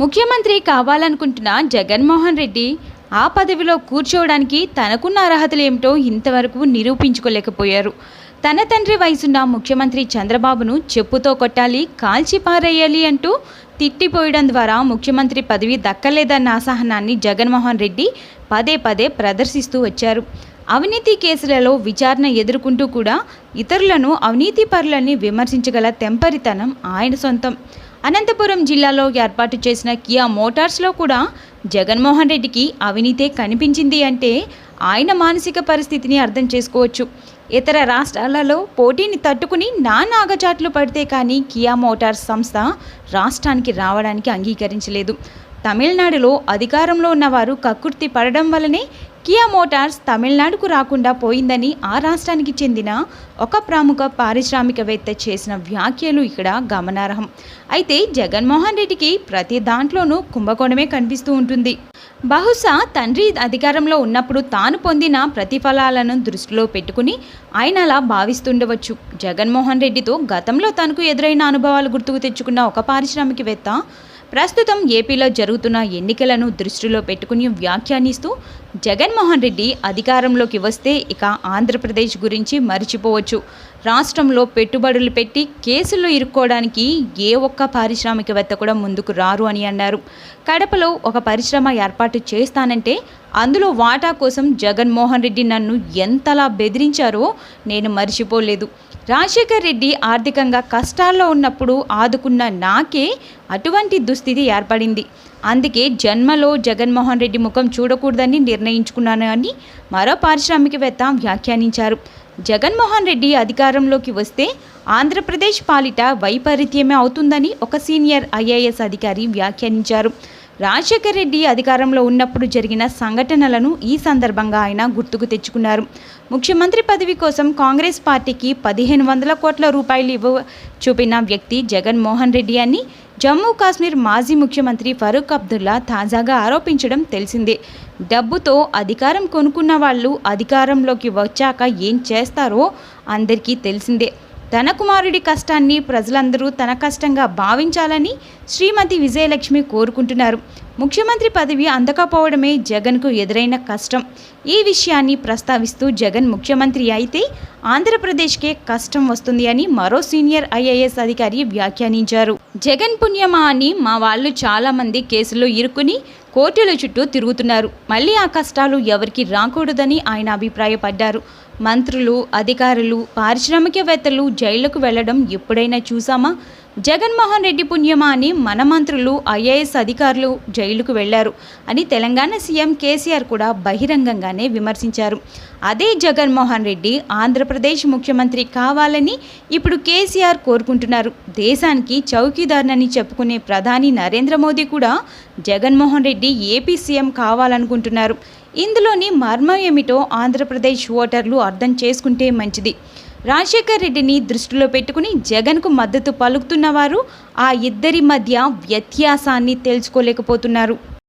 ముఖ్యమంత్రి కావాలనుకుంటున్న జగన్మోహన్ రెడ్డి ఆ పదవిలో కూర్చోవడానికి తనకున్న అర్హతలు ఏమిటో ఇంతవరకు నిరూపించుకోలేకపోయారు. తన తండ్రి వయసున్న ముఖ్యమంత్రి చంద్రబాబును చెప్పుతో కొట్టాలి కాల్చి పారేయాలి అంటూ తిట్టిపోయడం ద్వారా ముఖ్యమంత్రి పదవి దక్కలేదన్న అసహనాన్ని జగన్మోహన్ రెడ్డి పదే పదే ప్రదర్శిస్తూ వచ్చారు. అవినీతి కేసులలో విచారణ ఎదుర్కొంటూ కూడా ఇతరులను అవినీతి పరులని విమర్శించగల తెంపరితనం ఆయన సొంతం. అనంతపురం జిల్లాలో ఏర్పాటు చేసిన కియా మోటార్స్లో కూడా జగన్మోహన్ రెడ్డికి అవినీతే కనిపించింది అంటే ఆయన మానసిక పరిస్థితిని అర్థం చేసుకోవచ్చు. ఇతర రాష్ట్రాలలో పోటీని తట్టుకుని నా నాగచాట్లు పడితే కానీ కియా మోటార్స్ సంస్థ రాష్ట్రానికి రావడానికి అంగీకరించలేదు. తమిళనాడులో అధికారంలో ఉన్నవారు కక్కుర్తి పడడం వల్లనే కియా మోటార్స్ తమిళనాడుకు రాకుండా పోయిందని ఆ రాష్ట్రానికి చెందిన ఒక ప్రముఖ పారిశ్రామికవేత్త చేసిన వ్యాఖ్యలు ఇక్కడ గమనార్హం. అయితే జగన్మోహన్ రెడ్డికి ప్రతి దాంట్లోనూ కుంభకోణమే కనిపిస్తూ ఉంటుంది. బహుశా తండ్రి అధికారంలో ఉన్నప్పుడు తాను పొందిన ప్రతిఫలాలను దృష్టిలో పెట్టుకుని ఆయన అలా భావిస్తుండవచ్చు. జగన్మోహన్ రెడ్డితో గతంలో తనకు ఎదురైన అనుభవాలు గుర్తుకు తెచ్చుకున్న ఒక పారిశ్రామికవేత్త ప్రస్తుతం ఏపీలో జరుగుతున్న ఎన్నికలను దృష్టిలో పెట్టుకుని వ్యాఖ్యానిస్తూ జగన్మోహన్ రెడ్డి అధికారంలోకి వస్తే ఇక ఆంధ్రప్రదేశ్ గురించి మర్చిపోవచ్చు. రాష్ట్రంలో పెట్టుబడులు పెట్టి కేసుల్లో ఇరుక్కోవడానికి ఏ ఒక్క పారిశ్రామికవేత్త కూడా ముందుకు రారు అని అన్నారు. కడపలో ఒక పరిశ్రమ ఏర్పాటు చేస్తానంటే అందులో వాటా కోసం జగన్మోహన్ రెడ్డి నన్ను ఎంతలా బెదిరించారో నేను మర్చిపోలేదు. రాజశేఖర్ రెడ్డి ఆర్థికంగా కష్టాల్లో ఉన్నప్పుడు ఆదుకున్న నాకే అటువంటి దుస్థితి ఏర్పడింది. అందుకే జన్మలో జగన్మోహన్ రెడ్డి ముఖం చూడకూడదని నిర్ణయించుకున్నాను అని మరో పారిశ్రామికవేత్త వ్యాఖ్యానించారు. జగన్మోహన్ రెడ్డి అధికారంలోకి వస్తే ఆంధ్రప్రదేశ్ పాలిట వైపరీత్యమే అవుతుందని ఒక సీనియర్ ఐఏఎస్ అధికారి వ్యాఖ్యానించారు. రాజశేఖర్ రెడ్డి అధికారంలో ఉన్నప్పుడు జరిగిన సంఘటనలను ఈ సందర్భంగా ఆయన గుర్తుకు తెచ్చుకున్నారు. ముఖ్యమంత్రి పదవి కోసం కాంగ్రెస్ పార్టీకి పదిహేను వందల కోట్ల రూపాయలు ఇవ్వ చూపిన వ్యక్తి జగన్మోహన్ రెడ్డి అని జమ్మూ కాశ్మీర్ మాజీ ముఖ్యమంత్రి ఫరూక్ అబ్దుల్లా తాజాగా ఆరోపించడం తెలిసిందే. డబ్బుతో అధికారం కొనుక్కున్న వాళ్ళు అధికారంలోకి వచ్చాక ఏం చేస్తారో అందరికీ తెలిసిందే. తన కుమారుడి కష్టాన్ని ప్రజలందరూ తన కష్టంగా భావించాలని శ్రీమతి విజయలక్ష్మి కోరుకుంటున్నారు. ముఖ్యమంత్రి పదవి అందకపోవడమే జగన్కు ఎదురైన కష్టం. ఈ విషయాన్ని ప్రస్తావిస్తూ జగన్ ముఖ్యమంత్రి అయితే ఆంధ్రప్రదేశ్కే కష్టం వస్తుంది అని మరో సీనియర్ ఐఏఎస్ అధికారి వ్యాఖ్యానించారు. జగన్ పుణ్యమా అని మా వాళ్ళు చాలామంది కేసుల్లో ఇరుక్కుని కోర్టుల చుట్టూ తిరుగుతున్నారు. మళ్ళీ ఆ కష్టాలు ఎవరికి రాకూడదని ఆయన అభిప్రాయపడ్డారు. మంత్రులు అధికారులు పారిశ్రామికవేత్తలు జైళ్ళకు వెళ్ళడం ఎప్పుడైనా చూసామా? జగన్మోహన్ రెడ్డి పుణ్యమా అని మన మంత్రులు ఐఏఎస్ అధికారులు జైలుకు వెళ్ళారు అని తెలంగాణ సీఎం కేసీఆర్ కూడా బహిరంగంగానే విమర్శించారు. అదే జగన్మోహన్ రెడ్డి ఆంధ్రప్రదేశ్ ముఖ్యమంత్రి కావాలని ఇప్పుడు కేసీఆర్ కోరుకుంటున్నారు. దేశానికి చౌకీదారునని చెప్పుకునే ప్రధాని నరేంద్ర మోదీ కూడా జగన్మోహన్ రెడ్డి ఏపీ సీఎం కావాలనుకుంటున్నారు. ఇందులోని మర్మం ఏమిటో ఆంధ్రప్రదేశ్ ఓటర్లు అర్థం చేసుకుంటే మంచిది. రాజశేఖర్ రెడ్డిని దృష్టిలో పెట్టుకుని జగన్కు మద్దతు పలుకుతున్నవారు ఆ ఇద్దరి మధ్య వ్యత్యాసాన్ని తెలుసుకోలేకపోతున్నారు.